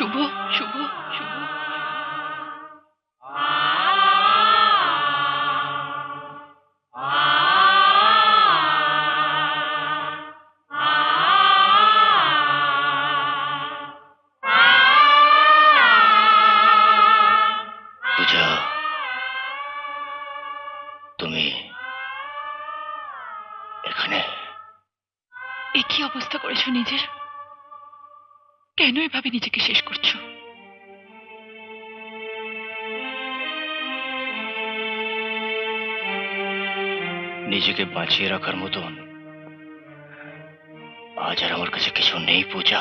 শুভ শুভ শুভ পূজা তুমি এখানে এ কি অবস্থা করেছ নিজের কেন এভাবে নিজেকে শেষ করছ? নিজেকে বাঁচিয়ে রাখার মতন আজ আর আমার কাছে কিছু নেই পূজা।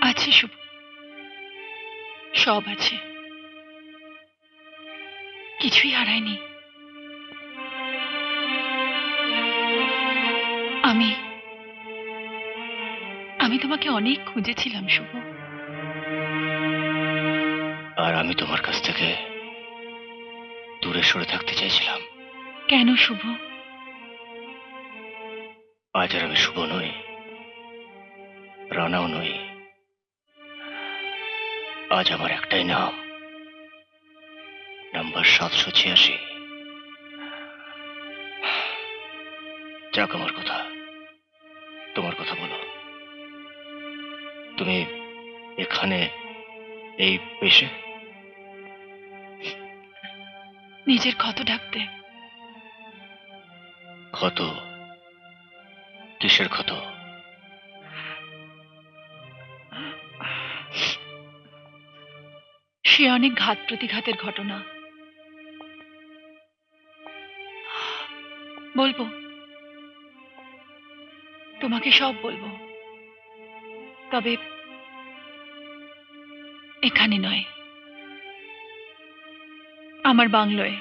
আছে শুভ। সব আছে। কিছুই হারায়নি। আমি আমি তোমাকে অনেক খুঁজেছিলাম শুভ। আর আমি তোমার কাছ থেকে দূরে সরে থাকতে চাইছিলাম। কেন শুভ? আজ আর আমি শুভ নই রানাও নই। আজ আমার একটাই নাম নাম্বার সাতশো ছিয়াশি। যাক আমার কথা। তোমার কথা বলো। তুমি এখানে এই পেশে? নিজের ক্ষত ডাকতে। ক্ষত? কিসের ক্ষত? সে অনেক ঘাত প্রতিঘাতের ঘটনা। বলব তোমাকে সব বলব। তবে এখানে নয় আমার বাংলোয়।